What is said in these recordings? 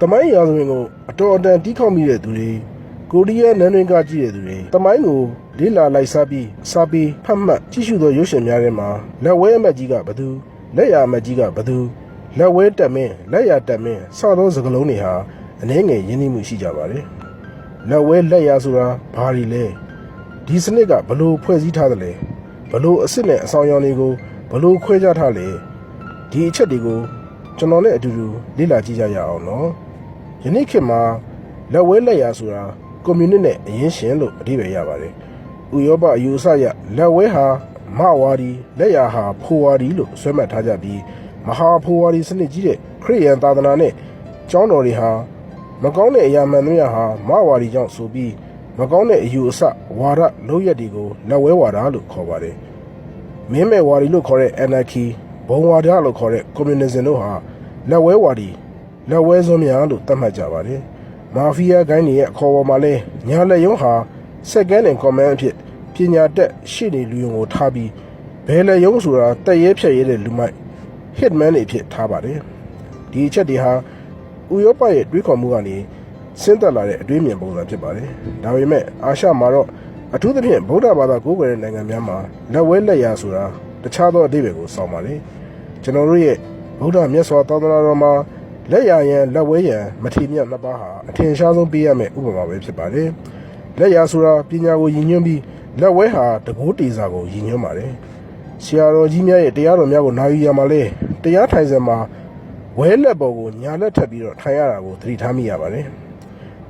တမိုင်းရာဇဝင်ကိုအတော်အတန်တီးခေါက်မိတဲ့သူတွေကိုရီးယားနန်းတွင်ကကြည့်တဲ့သူတွေတမိုင်းကိုလေးလာလိုက်စားပြီးစာပေဖတ်မှတ်ကြည့်ရှုသောရုပ်ရှင်များထဲမှာလက်ဝဲအမတ်ကြီးကဘသူလက်ရအမတ်ကြီးကဘသူလက်ဝဲတက်မင်းလက်ရတက်မင်းစသောစကားလုံးတွေဟာအနည်းငယ်ရင်းနှီးမှုရှိကြပါတယ်လက်ဝဲလက်ရဆိုတာဘာတွေလဲဒီစနစ်ကဘလို့ဖွဲ့စည်းထားသလဲဘလို့အစ်စ်နဲ့အဆောင်အယောင်တွေကိုဘလို့ခွဲခြားထားလဲဒီအချက်တွေကိုကျွန်တော်နဲ့အတူတူလေ့လာကြည့်ကြရအောင်နော် ယနေ့ခေတ်မှာလက်ဝဲလက်ရဆိုတာကွန်မြူနစ်နဲ့အရင်းရှင်လို့အဓိပ္ပာယ်ရပါတယ်ဥရောပအယူအဆရလက်ဝဲဟာမဝါဒီလက်ရဟာဖိုဝါဒီလို့ဆွဲမှတ်ထားကြပြီးမဟာဖိုဝါဒီစနစ်ကြီးတဲ့ခရစ်ယာန်သာသနာနဲ့ကျောင်းတော်တွေဟာမကောင်းတဲ့အရာမှန်သမျှဟာမဝါဒီကြောင့်ဆိုပြီးမကောင်းတဲ့အယူအဆဝါဒလုံးရက်တွေကိုလက်ဝဲဝါဒလို့ခေါ်ပါတယ်မင်းမဲ့ဝါဒီလို့ခေါ်တဲ့ anarchy ဘုံဝါဒလို့ခေါ်တဲ့ communism တို့ဟာလက်ဝဲဝါဒီ လက်ဝဲစွန်းများလို့သတ်မှတ်ကြပါတယ်မာဖီးယားဂိုင်းတွေရဲ့အခေါ်အဝေါ်မှာလဲညာလက်ယုံဟာ second in command အဖြစ်ပညာတက်ရှေ့နေလူယုံကိုထားပြီးဘယ်လက်ယုံဆိုတာတက်ရဲဖြတ်ရဲတဲ့လူမိုက် hitman တွေအဖြစ်ထားပါတယ်ဒီအချက်တွေဟာဥရောပရဲ့တွေးခေါ်မှုကနေဆင်းသက်လာတဲ့အတွေးမြင်ပုံစံဖြစ်ပါတယ်ဒါပေမဲ့အာရှမှာတော့အထူးသဖြင့်ဗုဒ္ဓဘာသာကိုးကွယ်တဲ့နိုင်ငံများမှာလက်ဝဲလက်ရဆိုတာတခြားသောအဓိပ္ပာယ်ကိုစောင့်ပါတယ်ကျွန်တော်တို့ရဲ့ဗုဒ္ဓမြတ်စွာသာသနာတော်မှာ လက်ရရန်လက်ဝဲရန်မထေမြတ်နှစ်ပါးဟာအထင်ရှားဆုံးပေးရမယ့်ဥပမာပဲဖြစ်ပါတယ်လက်ရဆိုတာပညာကိုရည်ညွှန်းပြီးလက်ဝဲဟာတကိုးတေစာကိုရည်ညွှန်းပါတယ်ဆရာတော်ကြီးများရဲ့တရားတော်များကိုနာယူရမှာလဲတရားထိုင်စင်မှာဝဲလက်ပေါ်ကိုညာလက်ထပ်ပြီးတော့ထိုင်ရတာကိုသတိထားမိရပါတယ်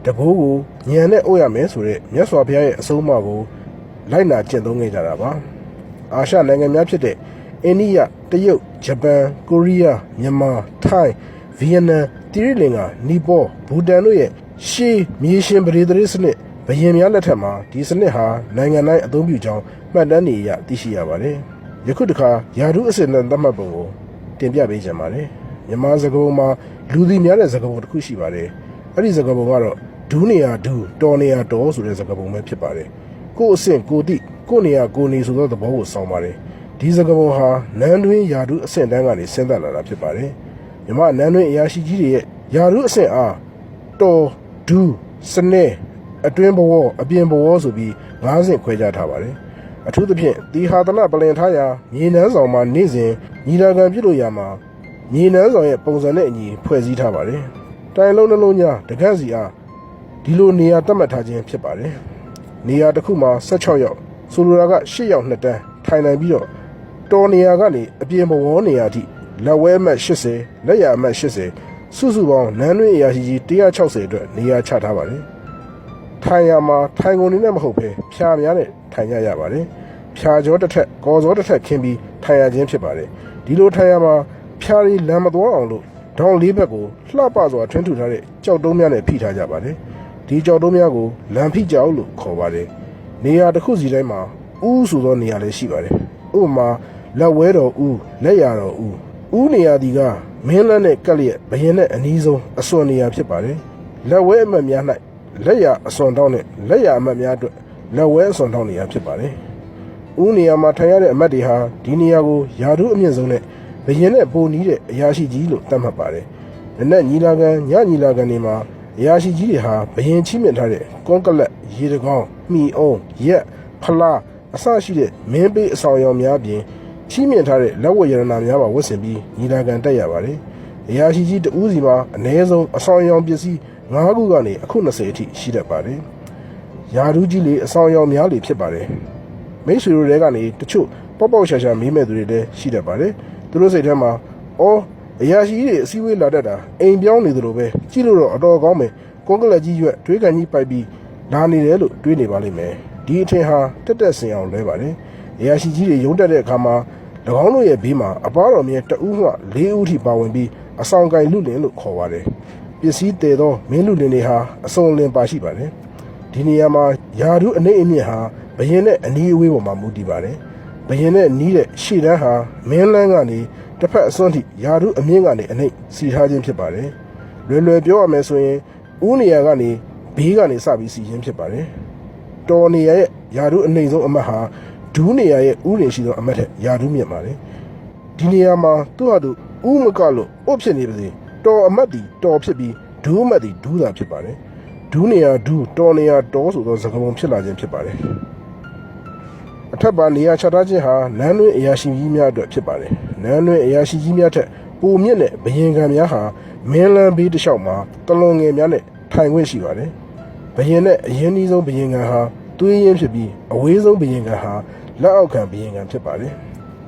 တကိုးကိုညံနဲ့အုပ်ရမယ်ဆိုတဲ့မြတ်စွာဘုရားရဲ့အဆုံးအမကိုလိုက်နာကျင့်သုံးခဲ့ကြတာပါအာရှနိုင်ငံများဖြစ်တဲ့အိန္ဒိယတရုတ်ဂျပန်ကိုရီးယားမြန်မာထိုင်း ဗီယက်နမ်တိရိလင်္ကာနီပေါဘူတန်တို့ရဲ့ရှေးမြေရှင်ပရိသေစနစ်ဘယင်များလက်ထက်မှာဒီစနစ်ဟာနိုင်ငံတိုင်းအသုံးပြုကြောင်းမှတ်တမ်းနေရသိရှိရပါတယ်ယခုတခါယာရုအစစ်နဲ့သတ်မှတ်ပုံကိုတင်ပြပေးကြပါတယ်မြန်မာစကားပုံမှာလူသိများတဲ့စကားပုံတစ်ခုရှိပါတယ်အဲ့ဒီစကားပုံကတော့ဒူးနေရဒူးတော်နေရတော်ဆိုတဲ့စကားပုံပဲဖြစ်ပါတယ်ကို့အဆင့်ကိုတိကို့နေရကိုနေဆိုသောသဘောကိုစောင်းပါတယ်ဒီစကားပုံဟာနန်းတွင်းယာရုအဆင့်တန်းကနေဆင်းသက်လာတာဖြစ်ပါတယ် မြမနန်းတွင်းအရာရှိကြီးတွေရဲ့ယာရုအဆင့်အားတော်ဒူးစနေအတွင်းဘဝအပြင်ဘဝဆိုပြီး၅ဆင့်ခွဲခြားထားပါတယ်အထူးသဖြင့်ဒီဟာသနပလင်ထားရာမြေနန်းဆောင်မှာနေ့စဉ်ညီလာခံပြုလို့ရမှာမြေနန်းဆောင်ရဲ့ပုံစံနဲ့အညီဖွဲ့စည်းထားပါတယ်တိုင်လုံးနှလုံးညာတကန့်စီအားဒီလိုနေရာသတ်မှတ်ထားခြင်းဖြစ်ပါတယ်နေရာတစ်ခုမှာ16ယောက်ဆိုလိုတာက8ယောက်နှစ်တန်းထိုင်နိုင်ပြီးတော့တော်နေရာကနေအပြင်ဘဝနေရာအထိ လက်ဝဲအမှတ်80လက်ရအမှတ်80စုစုပေါင်းနန်းတွင်းအရာရှိကြီး160အတွက်နေရာချထားပါတယ်ထိုင်ရမှာထိုင်ကုန်နေနဲ့မဟုတ်ဘဲဖြာများနဲ့ထိုင်ရရပါတယ်ဖြာကြောတစ်ထက်ကော်စောတစ်ထက်ခင်းပြီးထိုင်ရခြင်းဖြစ်ပါတယ်ဒီလိုထိုင်ရမှာဖြာရီလမ်းမသွားအောင်လို့ဒေါင်းလေးဘက်ကိုလှပစွာထွန်းထူထားတဲ့ကြောက်တုံးများနဲ့ဖိထားကြပါတယ်ဒီကြောက်တုံးများကိုလမ်းဖိကြောက်လို့ခေါ်ပါတယ်နေရာတစ်ခုစီတိုင်းမှာဥဆိုသောနေရာလည်းရှိပါတယ်ဥပမာလက်ဝဲတော်ဥလက်ရတော်ဥ ဥနေရာဒီကမင်းလက်နဲ့ကက်လျက်ဘရင်နဲ့အနီးဆုံးအစွန်နေရာဖြစ်ပါတယ်လက်ဝဲအမတ်များ၌လက်ရအစွန်တောင်းနဲ့လက်ရအမတ်များအတွက်လက်ဝဲအစွန်တောင်းနေရာဖြစ်ပါတယ်ဥနေရာမှာထိုင်ရတဲ့အမတ်တွေဟာဒီနေရာကိုယာတို့အမြင့်ဆုံးနဲ့ဘရင်နဲ့ပိုနီးတဲ့အရာရှိကြီးလို့သတ်မှတ်ပါတယ်နနက်ညီလာခံညညီလာခံတွေမှာအရာရှိကြီးတွေဟာဘရင်ချိမြင့်ထားတဲ့ကွန်ကလတ်ရေတကောင်းမှီအောင်ရက်ဖလားအစရှိတဲ့မင်းပေးအဆောင်အယောင်များပြင် ချီးမြှင့်ထားတဲ့လက်ဝတ်ရတနာများပါဝတ်ဆင်ပြီးညီလာခံတက်ရပါတယ်။အရာရှိကြီးတဦးစီမှာအ ਨੇ ဆုံးအဆောင်အယောင်ပစ္စည်း၅ခုကနေအခု20အထိရှိတတ်ပါတယ်။ယာဒူးကြီးလေအဆောင်အယောင်များလေဖြစ်ပါတယ်။မိတ်ဆွေတို့တွေကနေတချို့ပေါ့ပေါ့ရှာရှာမေးမဲ့သူတွေလည်းရှိတတ်ပါတယ်။သူတို့စိတ်ထဲမှာအော်အရာရှိကြီးတွေအစည်းအဝေးလာတတ်တာအိမ်ပြောင်းနေသလိုပဲကြည့်လို့တော့အတော်ကောင်းမယ်။ကွန်ကလတ်ကြီးရွက်တွေးကန်ကြီးပိုက်ပြီးလာနေတယ်လို့တွေးနေပါလိမ့်မယ်။ဒီအထင်ဟာတက်တက်ဆင်အောင်လဲပါတယ်။အရာရှိကြီးတွေရုံးတက်တဲ့အခါမှာ၎ င်းတို့ရဲ့ဘေးမှာအပားတော်မြတ်တဦးမှ၄ဦးထိပါဝင်ပြီးအဆောင်ကိုင်လူလင်လို့ခေါ်ပါတယ်ပစ္စည်းတည်သောမင်းလူလင်တွေဟာအစုံလင်ပါရှိပါတယ်ဒီနေရာမှာယာဓုအနေအမြင့်ဟာဘယင်နဲ့အနီးအဝေးပေါ်မှာမူတည်ပါတယ်ဘယင်နဲ့နီးတဲ့ရှေ့တန်းဟာမင်းလန်းကနေတစ်ဖက်အစွန်းထိယာဓုအမြင့်ကနေအနှိမ့်စီထားခြင်းဖြစ်ပါတယ်လွယ်လွယ်ပြောရမယ်ဆိုရင်ဦးနေရာကနေဘေးကနေစပြီးစီခြင်းဖြစ်ပါတယ်တော်နေရာရဲ့ယာဓုအနှိမ့်ဆုံးအမတ်ဟာ ဒူးနေရာရဲ့ဥရင်ရှိသောအမတ်ထက်ယာဒူးမြင့်ပါတယ်ဒီနေရာမှာသူ့ဟာသူဥမကလို့အုတ်ဖြစ်နေပါစေတော်အမတ်ဒီတော်ဖြစ်ပြီးဒူးအမတ်သည်ဒူးသာဖြစ်ပါတယ်ဒူးနေရာဒူးတော်နေရာတော်ဆိုသောစကားပုံဖြစ်လာခြင်းဖြစ်ပါတယ်အထက်ပါနေရာချထားခြင်းဟာနန်းတွင်အရာရှိကြီးများအတွက်ဖြစ်ပါတယ်နန်းတွင်အရာရှိကြီးများထက်ပိုမြင့်တဲ့ဘယင်ကံများဟာမင်းလန်းဘေးတစ်လျှောက်မှာတလွန်ငယ်များနဲ့ထိုင်ခွင့်ရှိပါတယ်ဘယင်နဲ့အရင်ကြီးဆုံးဘယင်ကံဟာ သွေးရင်းဖြစ်ပြီးအဝေးဆုံးဘယင်ကံဟာလက်အောက်ခံဘယင်ကံဖြစ်ပါတယ်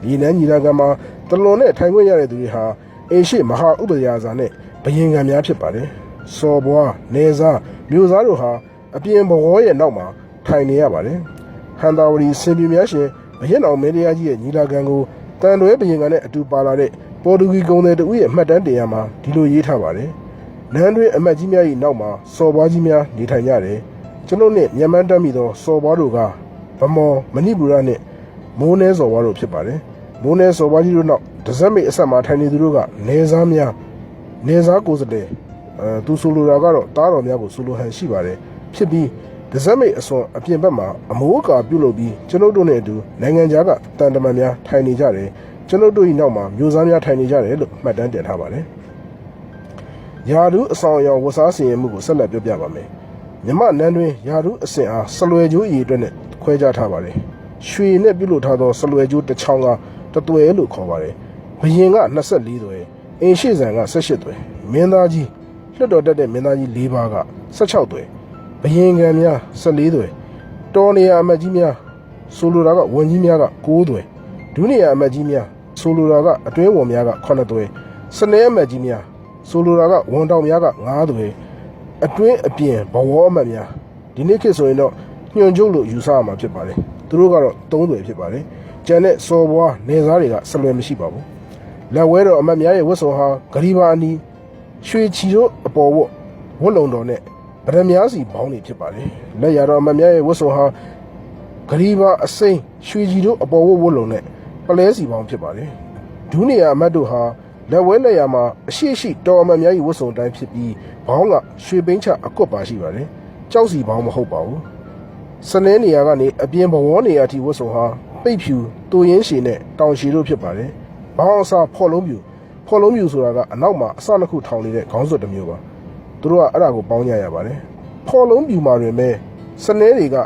ဒီနန်းညီလာခံမှာတလွန်နဲ့ထိုင်ခွင့်ရတဲ့သူတွေဟာအင်ရှိမဟာဥပဒေယာဇာနဲ့ဘယင်ကံများဖြစ်ပါတယ်စော်ဘွားနေစားမြို့သားတို့ဟာအပြင်ဘဝရဲ့နောက်မှာထိုင်နေရပါတယ်ဟန်တာဝရီစင်ပြများရှင်ဘရင်တော်မင်းတရားကြီးရဲ့ညီလာခံကိုတန်တွဲဘရင်ကနဲ့အတူပါလာတဲ့ပေါ်တူဂီကုန်သည်တဦးရဲ့အမှတ်တမ်းတင်ရမှာဒီလိုရေးထားပါတယ်နန်းတွင်အမတ်ကြီးများ၏နောက်မှာစော်ဘွားကြီးများနေထိုင်ကြတယ် ကျွန်ုပ်နှင့်မြန်မာတက်မိသောစော်ဘွားတို့ကဗမော်မဏိပူရနှင့်မိုးနှဲစော်ဘွားတို့ဖြစ်ပါတယ်မိုးနှဲစော်ဘွားကြီးတို့နောက်ဒဇက်မိတ်အဆက်မှာထိုင်နေသူတို့ကနေစားများနေစားကိုယ်စားလှယ်အဲသူဆိုလိုတာကတော့တားတော်များကိုဆိုလိုဟန်ရှိပါတယ်ဖြစ်ပြီးဒဇက်မိတ်အစွန်အပြင်ဘက်မှာအမိုးအကာပြုတ်လုပ်ပြီးကျွန်ုပ်တို့နဲ့အတူနိုင်ငံခြားကတန်တမန်များထိုင်နေကြတယ်ကျွန်ုပ်တို့၏နောက်မှာမျိုးစားများထိုင်နေကြတယ်လို့မှတ်တမ်းတင်ထားပါတယ်ယာဒူးအဆောင်အယောင်ဝတ်စားစီရင်မှုကိုဆက်လက်ပြောပြပါမယ် မြမနန်းတွင်ယာဒူးအစဉ်အားဆလွယ်ကျိုးအည်အတွက်နဲ့ခွဲခြားထားပါတယ်ရွှေနဲ့ပြုတ်လို့ထားသောဆလွယ်ကျိုးတစ်ချောင်းကတသွဲလို့ခေါ်ပါတယ်ဘရင်က24သွဲအင်ရှိဆန်က18သွဲမင်းသားကြီးလွတ်တော်တက်တဲ့မင်းသားကြီး၄ပါးက16သွဲဘရင်ကံများ14သွဲတော်နေရအမတ်ကြီးများဆိုလိုတာကဝန်ကြီးများက9သွဲဒုနေရအမတ်ကြီးများဆိုလိုတာကအတွင်းဝန်များက9သွဲစနေအမတ်ကြီးများဆိုလိုတာကဝန်တောင်များက9သွဲ အတွင်းအပြင်ဘဝအမတ်များဒီနေ့ခေတ်ဆိုရင်တော့ညွန်ကျုပ်လို့ယူဆရမှာဖြစ်ပါတယ်သူတို့ကတော့3သွဲဖြစ်ပါတယ်ကျန်တဲ့စော်ဘွားနေသားတွေကဆလွယ်မရှိပါဘူးလက်ဝဲတော်အမတ်များရဲ့ဝတ်စုံဟာဂရီဘာအနီးရွှေချီတို့အပေါ်ဝတ်ဝတ်လုံတော်နဲ့ဗရမ ्या စီဘောင်းနေဖြစ်ပါတယ်လက်ရတော်အမတ်များရဲ့ဝတ်စုံဟာဂရီဘာအစိမ်းရွှေချီတို့အပေါ်ဝတ်ဝတ်လုံနဲ့ပလဲစီဘောင်းဖြစ်ပါတယ်ဒူးနေရအမတ်တို့ဟာ လက်ဝဲလက်ရမှာအရှိရှိတော်အမတ်များ၏ဝတ်စုံတိုင်းဖြစ်ပြီးဘောင်းကရွှေပိန်းချအကွက်ပါရှိပါတယ်ကြောက်စီဘောင်းမဟုတ်ပါဘူးစနေနေရာကနေအပြင်ဘဝနေရာထိဝတ်စုံဟာပိတ်ဖြူတူရင်းရှည်နဲ့တောင်ရှည်တို့ဖြစ်ပါတယ်။ဘောင်းအစားဖော်လုံးပြူဖော်လုံးပြူဆိုတာကအနောက်မှာအစနှစ်ခုထောင်နေတဲ့ခေါင်းစွပ်တစ်မျိုးပါ။သူတို့ကအဲ့ဒါကိုပေါင်းကြရပါတယ်။ဖော်လုံးပြူမှာတွင်ပဲစနေတွေက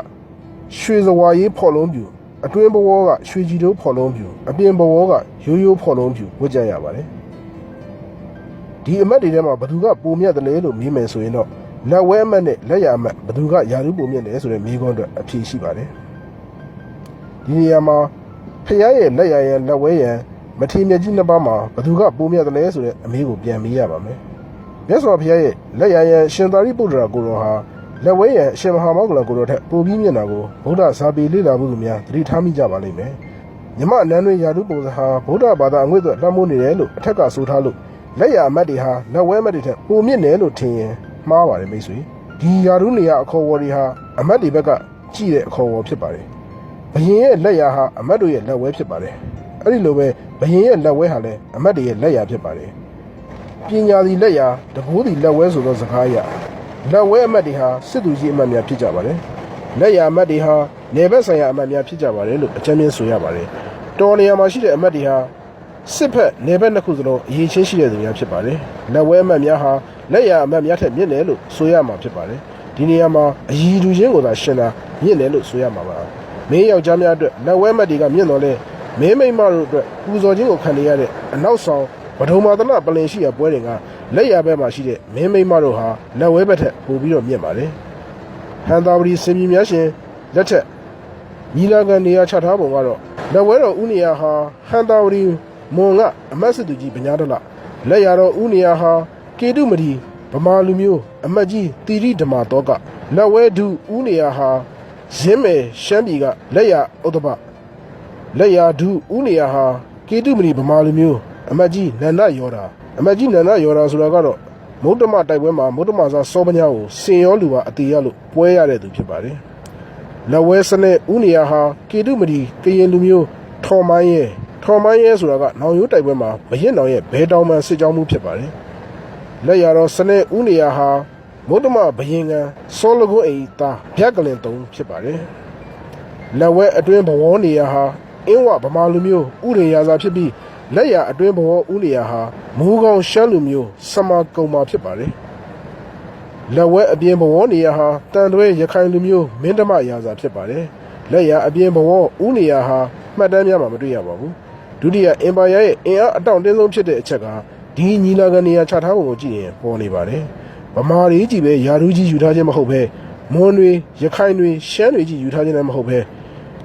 ရွှေစဝါရေးဖော်လုံးပြူအတွင်းဘဝကရွှေကြည်တို့ဖော်လုံးပြူအပြင်ဘဝကရိုးရိုးဖော်လုံးပြူဝတ်ကြရပါတယ်။ ဒီအမတ်တွေထဲမှာဘသူကပုံမြတ်တယ်လဲလို့မြင်မယ်ဆိုရင်တော့လက်ဝဲအမတ်နဲ့လက်ရအမတ်ဘသူကယာရုပုံမြတ်တယ်ဆိုတဲ့မိကွန်းအတွက်အဖြေရှိပါတယ်။ဒီနေရာမှာဖះရဲ့လက်ရရန်လက်ဝဲရန်မထေမြတ်ကြီးနှစ်ပါးမှာဘသူကပုံမြတ်တယ်လဲဆိုတဲ့အမေးကိုပြန်မေးရပါမယ်။မြတ်စွာဘုရားရဲ့လက်ရရန်ရှင်သာရိပုတ္တရာကိုတော်ဟာလက်ဝဲရန်အရှင်မဟာမောဂလကိုတော်ထက်ပိုပြီးမျက်နှာကိုဗုဒ္ဓဇာပေလေ့လာမှုလူများသတိထားမိကြပါလိမ့်မယ်။မြမနန်းတွင်ယာတုပုံစံဟာဗုဒ္ဓဘာသာအငွေ့သွက်လွှမ်းမိုးနေတယ်လို့အထက်ကဆိုထားလို့ လက်ရအမတ်တွေဟာလက်ဝဲအမတ်တွေထက်ပိုမြင့်တယ်လို့ထင်ရင်မှားပါတယ်မိတ်ဆွေ။ဒီယာတုနေရအခေါ်အဝေါ်တွေဟာအမတ်တွေဘက်ကကြည့်တဲ့အခေါ်အဝေါ်ဖြစ်ပါတယ်။ဘရင်ရဲ့လက်ရာဟာအမတ်တို့ရဲ့လက်ဝဲဖြစ်ပါတယ်။အဲ့ဒီလိုပဲဘရင်ရဲ့လက်ဝဲဟာလည်းအမတ်တွေရဲ့လက်ရာဖြစ်ပါတယ်။ပညာသည်လက်ရာတဘိုးသည်လက်ဝဲဆိုသောစကားအရလက်ဝဲအမတ်တွေဟာစစ်သူကြီးအမတ်များဖြစ်ကြပါတယ်။လက်ရာအမတ်တွေဟာနေဘက်ဆိုင်ရာအမတ်များဖြစ်ကြပါတယ်လို့အကြမ်းမြင်ဆိုရပါတယ်။တော်နေရာမှာရှိတဲ့အမတ်တွေဟာ စစ်ဖက်နေဘက်နှစ်ခုစလုံးအရေးချင်းရှိတဲ့သူများဖြစ်ပါတယ်။လက်ဝဲအမတ်များဟာလက်ရာအမတ်များထက်မြင့်တယ်လို့ဆိုရမှာဖြစ်ပါတယ်။ဒီနေရာမှာအည်သူချင်းကိုသာရှင်းတာမြင့်တယ်လို့ဆိုရမှာပါ။မင်းယောက်ျားများအတွက်လက်ဝဲအမတ်တွေကမြင့်တော်လဲမင်းမိန်းမတို့အတွက်ပူဇော်ခြင်းကိုခံနေရတဲ့အနောက်ဆောင်ဗဒုံမာသနပလင်ရှိရပွဲတွေကလက်ရဘက်မှာရှိတဲ့မင်းမိန်းမတို့ဟာလက်ဝဲဘက်ထက်ပိုပြီးတော့မြင့်ပါတယ်။ဟန်သာဝတီစင်မြများရှင်လက်ထက်ညီလာခံနေရာချထားပုံကတော့လက်ဝဲတော်ဦးနေရဟာဟန်သာဝတီ မွန်ကအမတ်စစ်သူကြီးဗညာဒလလက်ရတော်ဦးနေရဟာကေတုမဒီဗမာလူမျိုးအမတ်ကြီးတီရိဓမ္မာတောကလက်ဝဲဒုဦးနေရဟာရင်းမယ်ရှမ်းပြည်ကလက်ရဥဒ္ဓပလက်ရဒုဦးနေရဟာကေတုမဒီဗမာလူမျိုးအမတ်ကြီးနန္ဒယောဓာအမတ်ကြီးနန္ဒယောဓာဆိုတာကတော့မုဒ္ဓမတိုက်ပွဲမှာမုဒ္ဓမစာစောပညာကိုစင်ရောလူပါအတေရလို့ပွဲရတဲ့သူဖြစ်ပါတယ်လက်ဝဲစနစ်ဦးနေရဟာကေတုမဒီကရင်လူမျိုးထော်မိုင်းရဲ့ ထော်မိုင်းရဲဆိုတာကနောင်ရိုးတိုက်ပွဲမှာမရင်နောင်ရဲ့ဘဲတောင်မှစစ်ကြောင်းမှုဖြစ်ပါတယ်လက်ရတော့စနစ်ဦးနေရဟာမုဒ္ဓမဘယင်ကံစောလကုန်းအိသားဗျက်ကလင်တုံးဖြစ်ပါတယ်လက်ဝဲအတွင်းဘဝနေရဟာအင်းဝဗမာလူမျိုးဥရိယာစာဖြစ်ပြီးလက်ရအတွင်းဘဝဥနေရဟာမူကောင်ရှမ်းလူမျိုးစမကုံမာဖြစ်ပါတယ်လက်ဝဲအပြင်ဘဝနေရာဟာတန်တွဲရခိုင်လူမျိုးမင်းတမရာဇာဖြစ်ပါတယ်လက်ရအပြင်ဘဝဦးနေရာဟာမှတ်တမ်းများမှာမတွေ့ရပါဘူး ဒုတိယအင်ပါယာရဲ့အင်အားအတောင့်တင်းဆုံးဖြစ်တဲ့အချက်ကဒီညီလာခံနေရာချထားပုံကိုကြည့်ရင်ပေါ်နေပါတယ်ဗမာတွေကြီးပဲယာရုကြီးယူထားခြင်းမဟုတ်ပဲမွန်တွေရခိုင်တွေရှမ်းတွေကြီးယူထားခြင်းလည်းမဟုတ်ပဲ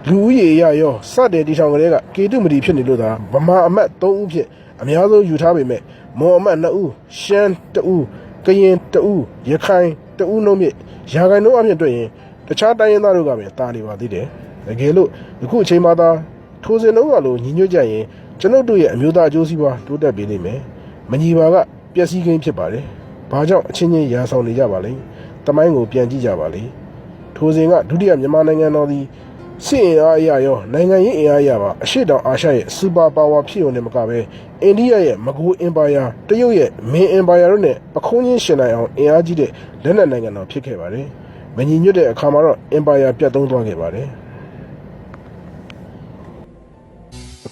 လူဦးရေရရောစတဲ့တီထောင်ကလေးကကေတုမတီဖြစ်နေလို့သာဗမာအမတ်3ဦးဖြစ်အများဆုံးယူထားပေမဲ့မွန်အမတ်2ဦးရှမ်း2ဦးကရင်2ဦးရခိုင်2ဦးနှုံးမြင့်ရာခိုင်နှုန်းအပြင်တွေ့ရင်တခြားတိုင်းရင်းသားတို့ကပဲတာနေပါသေးတယ်တကယ်လို့အခုအချိန်မှသာ ထိုးစင်တော့ကလိုညီညွတ်ကြရင်ကျွန်ုပ်တို့ရဲ့အမျိုးသားအကျိုးစီးပွားတိုးတက်ပေးလိမ့်မယ်မညီပါကပျက်စီးခင်းဖြစ်ပါတယ်ဘာကြောင့်အချင်းချင်းရာဆောင်နေကြပါလဲတမိုင်းကိုပြန်ကြည့်ကြပါလေထိုးစင်ကဒုတိယမြန်မာနိုင်ငံတော်သည်စစ်အင်အားအရရောနိုင်ငံရေးအင်အားအရပါအရှိတောင်အာရှရဲ့စူပါပါဝါဖြစ်ုံနဲ့မကပဲအိန္ဒိယရဲ့မဂိုအင်ပါယာတရုတ်ရဲ့မင်းအင်ပါယာတို့နဲ့ပခုံးချင်းရှင်နိုင်အောင်အင်အားကြီးတဲ့လက်နက်နိုင်ငံတော်ဖြစ်ခဲ့ပါတယ်မညီညွတ်တဲ့အခါမှာတော့အင်ပါယာပြတ်သုံးသွားခဲ့ပါတယ်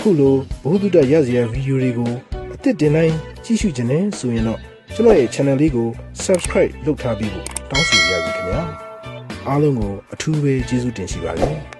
ခုလိုဘုဒ္ဓတရဇယဗီဒီယိုတွေကိုအသစ်တင်တိုင်းကြည့်ရှုခြင်းနဲ့ဆိုရင်တော့ကျွန်တော်ရဲ့ channel လေးကို subscribe လုပ်ထားပြီးဖို့တောင်းဆိုရပါခင်ဗျာအားလုံးကိုအထူးပဲကျေးဇူးတင်ရှိပါတယ်